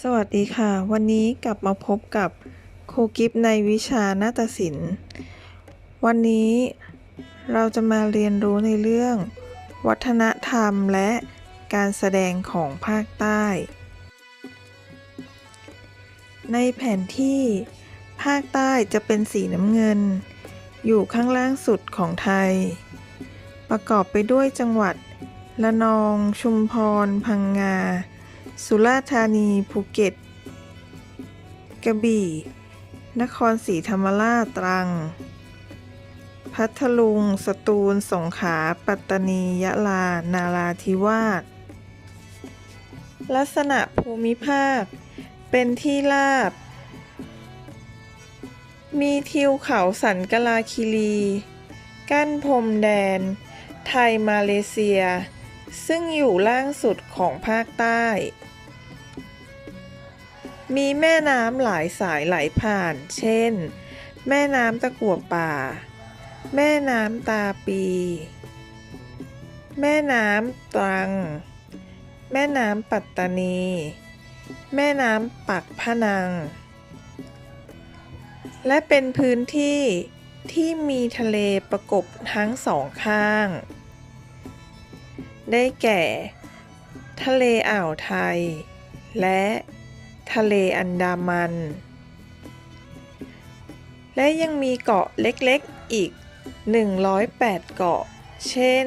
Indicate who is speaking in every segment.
Speaker 1: สวัสดีค่ะ วันนี้กลับมาพบกับครูกิฟในวิชานาฏศิลป์ วันนี้เราจะมาเรียนรู้ในเรื่อง วัฒนธรรมและการแสดงของภาคใต้ ในแผนที่ ภาคใต้จะเป็นสีน้ำเงิน อยู่ข้างล่างสุดของไทย ประกอบไปด้วยจังหวัดละนอง ชุมพร พังงา สุราษฎร์ธานีภูเก็ต กระบี่ นครศรีธรรมราชตรัง พัทลุง สตูล สงขลาปัตตานี ยะลา นาราธิวาส ลักษณะภูมิภาค เป็นที่ราบ มีทิวเขาสันกลาคิรี กั้นพรมแดน ไทยมาเลเซีย ซึ่งอยู่ล่างสุดของภาคใต้ มีแม่น้ำหลายสายไหลผ่าน เช่น แม่น้ำตะกั่วป่า แม่น้ำตาปี แม่น้ำตรัง แม่น้ำปัตตานี แม่น้ำปักพนัง และเป็นพื้นที่ที่มีทะเลประกบทั้งสองข้าง ได้แก่ ทะเลอ่าวไทย และทะเลอันดามัน และยังมีเกาะเล็กๆอีก 108 เกาะ เช่น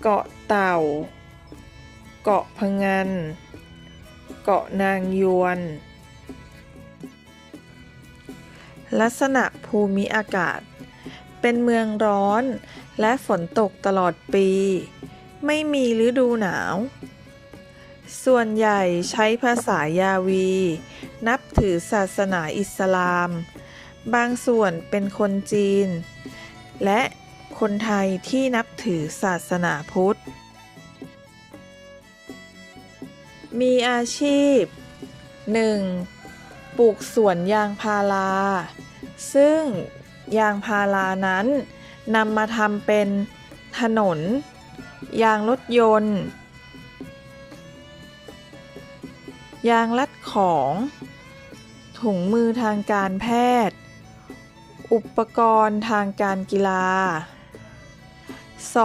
Speaker 1: เกาะเต่า เกาะพะงัน เกาะนางยวน ลักษณะภูมิอากาศ เป็นเมืองร้อนและฝนตกตลอดปี ไม่มีฤดูหนาว ส่วนใหญ่ใช้ภาษายาวี นับถือศาสนาอิสลาม บางส่วนเป็นคนจีน และคนไทยที่นับถือศาสนาพุทธ มีอาชีพ 1. ปลูกสวนยางพารา ซึ่งยางพารานั้นนำมาทำเป็นถนน ยางรถยนต์ ยางรัดของ ถุงมือทางการแพทย์ อุปกรณ์ทางการกีฬา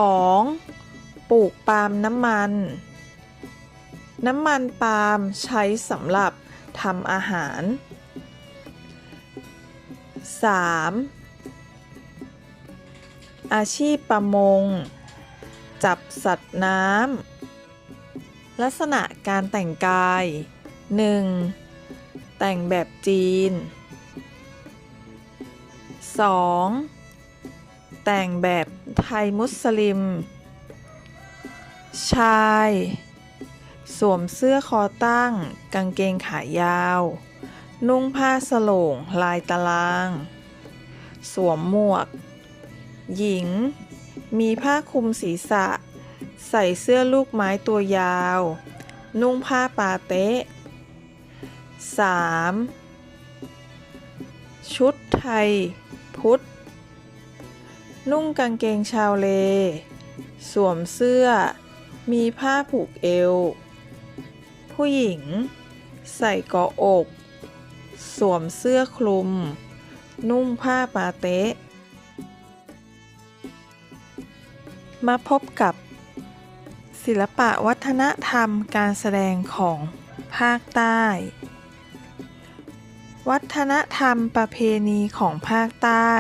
Speaker 1: 2. ปลูกปาล์มน้ำมัน น้ำมันปาล์มใช้สำหรับทำอาหาร 3. อาชีพประมง จับสัตว์น้ำ ลักษณะการแต่งกาย 1. แต่งแบบจีน 2. แต่งแบบไทยมุสลิม ชาย สวมเสื้อคอตั้ง กางเกงขายาว นุ่งผ้าสโลงลายตาราง สวมหมวก หญิง มีผ้าคลุมศีรษะ ใส่เสื้อลูกไม้ตัวยาว นุ่งผ้าปาเต๊ะ 3. ชุดไทย พุทธ นุ่งกางเกงชาวเล สวมเสื้อ มีผ้าผูกเอว ผู้หญิง ใส่กาะอก สวมเสื้อคลุม นุ่งผ้าปาเต๊ะ มาพบกับศิลปะวัฒนธรรมการแสดงของภาคใต้ วัฒนธรรมประเพณีของภาคใต้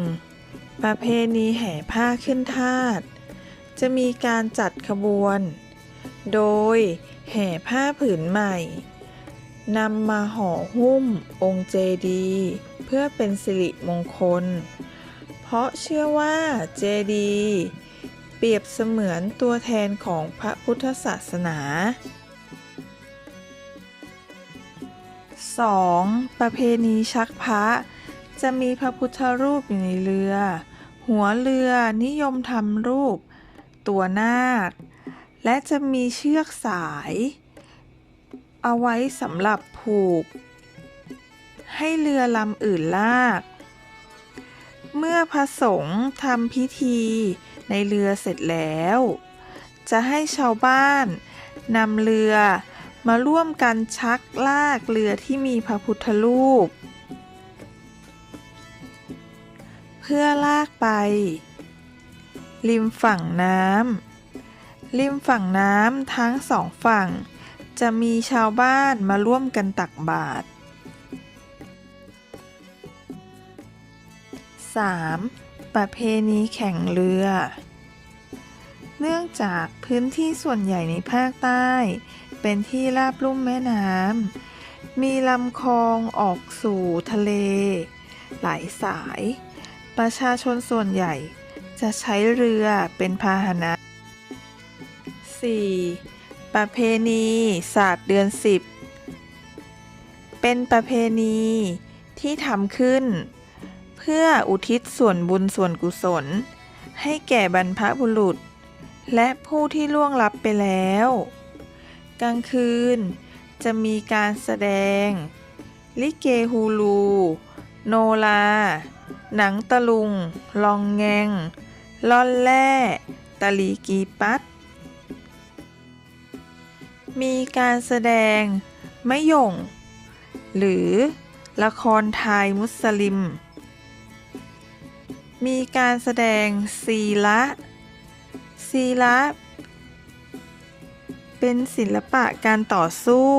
Speaker 1: 1. ประเพณีแห่ผ้าขึ้นทาสจะมีการจัดขบวน โดยแห่ผ้าผืนใหม่นำมาห่อหุ้มองค์เจดี เพื่อเป็นสิริมงคล ราะเชื่อว่าเจดีย์เปรียบเสมือนตัวแทนของพระพุทธศาสนา 2. ประเพณีชักพระ จะมีพระพุทธรูปอยู่ในเรือ หัวเรือนิยมทำรูป ตัวนาค และจะมีเชือกสาย เอาไว้สำหรับผูก ให้เรือลำอื่นลาก เมื่อพระสงฆ์ทำพิธีในเรือเสร็จแล้ว จะให้ชาวบ้านนำเรือมาร่วมกันชักลากเรือที่มีพระพุทธรูป เพื่อลากไป ริมฝั่งน้ำริมฝั่งน้ำทั้งสองฝั่ง จะมีชาวบ้านมาร่วมกันตักบาตร 3. ประเพณีแข่งเรือ เนื่องจากพื้นที่ส่วนใหญ่ในภาคใต้ เป็นที่ราบลุ่มแม่น้ำ มีลำคลองออกสู่ทะเล หลายสาย ประชาชนส่วนใหญ่จะใช้เรือเป็นพาหนะ 4. ประเพณีศาสตร์เดือนสิบเป็นประเพณีที่ทำขึ้น พื่ออุทิศส่วนบุญส่วนกุศล ให้แก่บรรพบุรุษ และผู้ที่ล่วงลับไปแล้ว กลางคืนจะมีการแสดง ลิเกฮูลู โนลา หนังตะลุง ลองแงง ล่อนแล่ตะลีกีปัด มีการแสดงมะยงหรือละครไทยมุสลิม มีการแสดงซีละซีละเป็นศิลปะการต่อสู้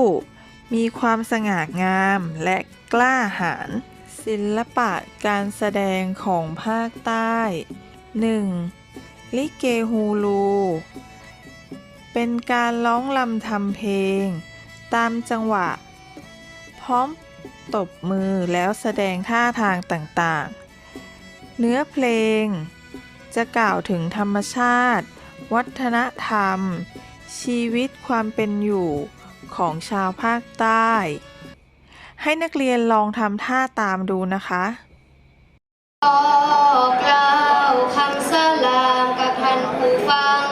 Speaker 1: มีความสง่างามและกล้าหาญศิลปะการแสดงของภาคใต้ 1. ลิเกฮูลู เป็นการร้องลำทำเพลง ตามจังหวะ พร้อมตบมือแล้วแสดงท่าทางต่างๆ เนื้อเพลง จะกล่าวถึงธรรมชาติ วัฒนธรรม ชีวิตความเป็นอยู่ของชาวภาคใต้ ให้นักเรียนลองทำท่าตามดูนะคะ
Speaker 2: กกล่าวคำสลามกับท่านผู้ฟัง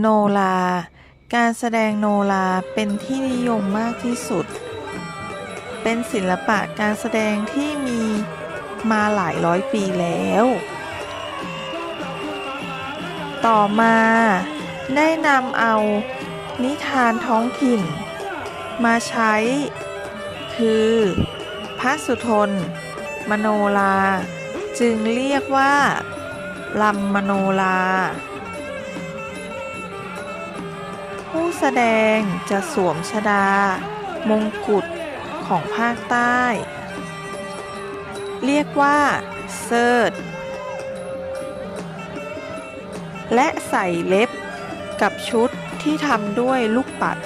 Speaker 1: โนราการแสดงโนราเป็นที่นิยมมากที่สุด เป็นศิลปะการแสดงที่มีมาหลายร้อยปีแล้ว ต่อมาได้นำเอานิทานท้องถิ่น มาใช้ คือพระสุทน มโนรา จึงเรียกว่าลำมโนรา ผู้แสดงจะสวมชดา มงกุฎของภาคใต้ เรียกว่าเสิร์ตและใส่เล็บกับชุดที่ทำด้วยลูกปัด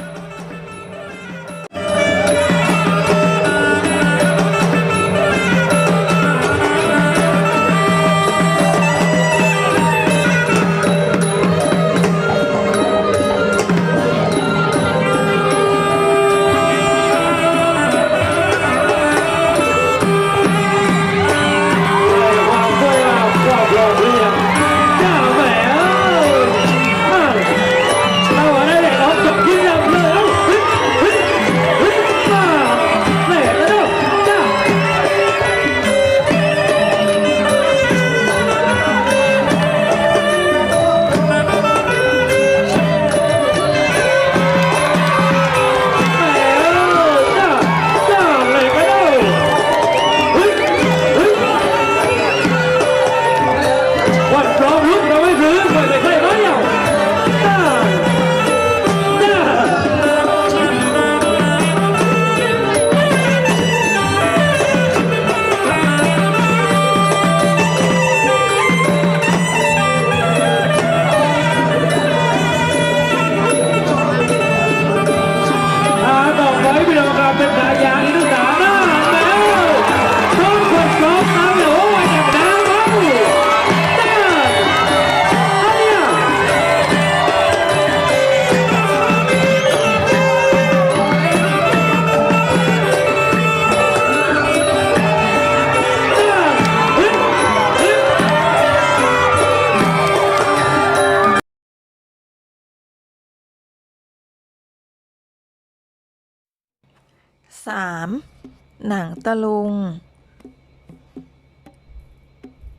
Speaker 1: 3. หนังตะลุง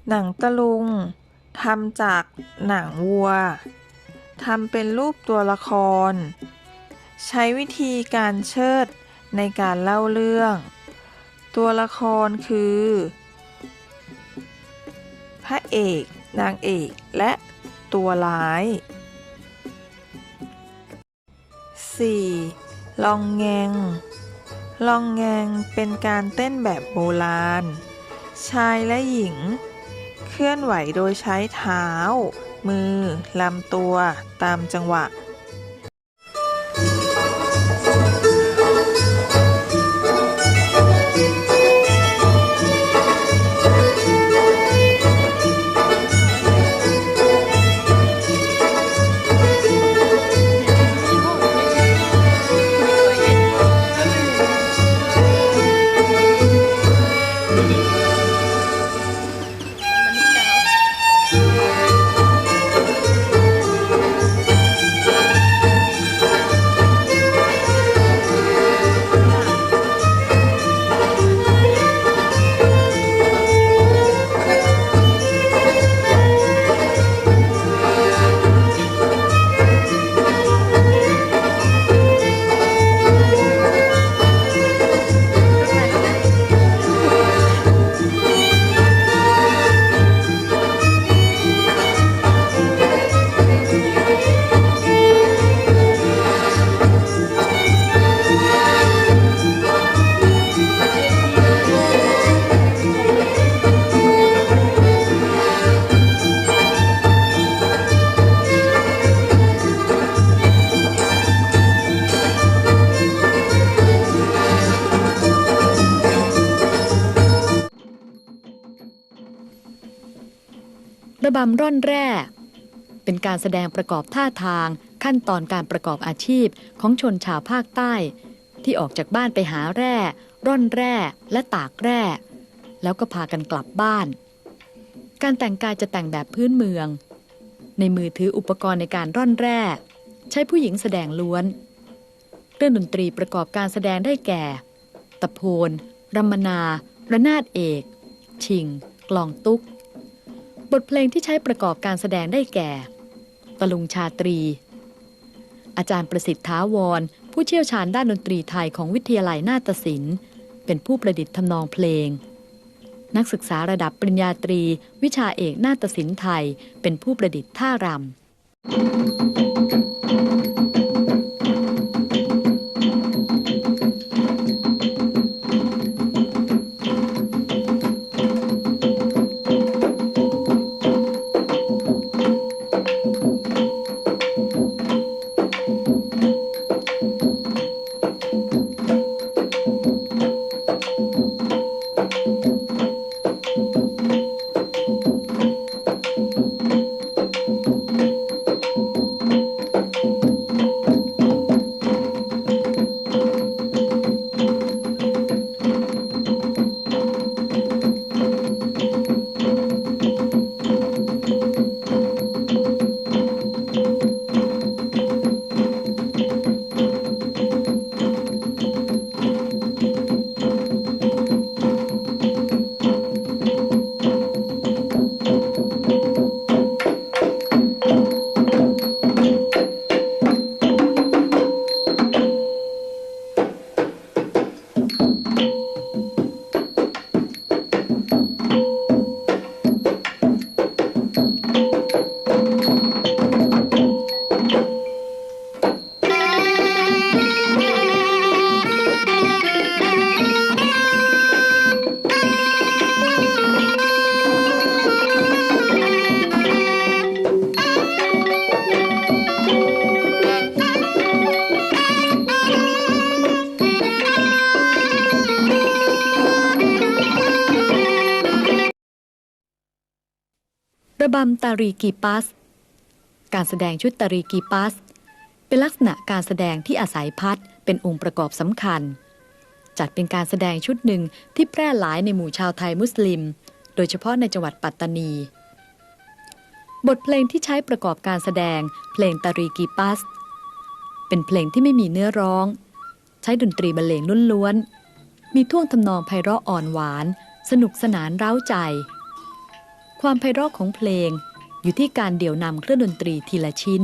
Speaker 1: หนังตะลุงทำจากหนังวัวทำเป็นรูปตัวละคร ใช้วิธีการเชิดในการเล่าเรื่อง ตัวละครคือ พระเอก นางเอกและตัวร้าย 4. ลองแงง ลองแงงเป็นการเต้นแบบโบราณ ชายและหญิง เคลื่อนไหวโดยใช้เท้า มือลำตัวตามจังหวะ
Speaker 3: รำร่อนแร่ เป็นการแสดงประกอบท่าทาง ขั้นตอนการประกอบอาชีพของชนชาวภาคใต้ ที่ออกจากบ้านไปหาแร่ ร่อนแร่และตากแร่ แล้วก็พากันกลับบ้าน การแต่งกายจะแต่งแบบพื้นเมือง ในมือถืออุปกรณ์ในการร่อนแร่ ใช้ผู้หญิงแสดงล้วนเครื่องดนตรีประกอบการแสดงได้แก่ ตะโพนรัมนา ระนาดเอก ชิง กลองตุ๊ก บทเพลงที่ใช้ประกอบการแสดงได้แก่ ตลุงชาตรี อาจารย์ประสิทธิ์ท้าวร ผู้เชี่ยวชาญด้านดนตรีไทยของวิทยาลัยนาฏศิลป์ เป็นผู้ประดิษฐ์ทำนองเพลง นักศึกษาระดับปริญญาตรี วิชาเอกนาฏศิลป์ไทย เป็นผู้ประดิษฐ์ท่ารำ บำตารีกีปัส การแสดงชุดตารีกีปัส เป็นลักษณะการแสดงที่อาศัยพัดเป็นองค์ประกอบสำคัญ จัดเป็นการแสดงชุดหนึ่งที่แพร่หลายในหมู่ชาวไทยมุสลิม โดยเฉพาะในจังหวัดปัตตานี บทเพลงที่ใช้ประกอบการแสดงเพลงตารีกีปัส เป็นเพลงที่ไม่มีเนื้อร้อง ใช้ดนตรีบรรเลงล้วนๆมีท่วงทำนองไพเราะอ่อนหวาน สนุกสนานเร้าใจ ความไพเราะของเพลงอยู่ที่การเดี่ยวนำเครื่องดนตรีทีละชิ้น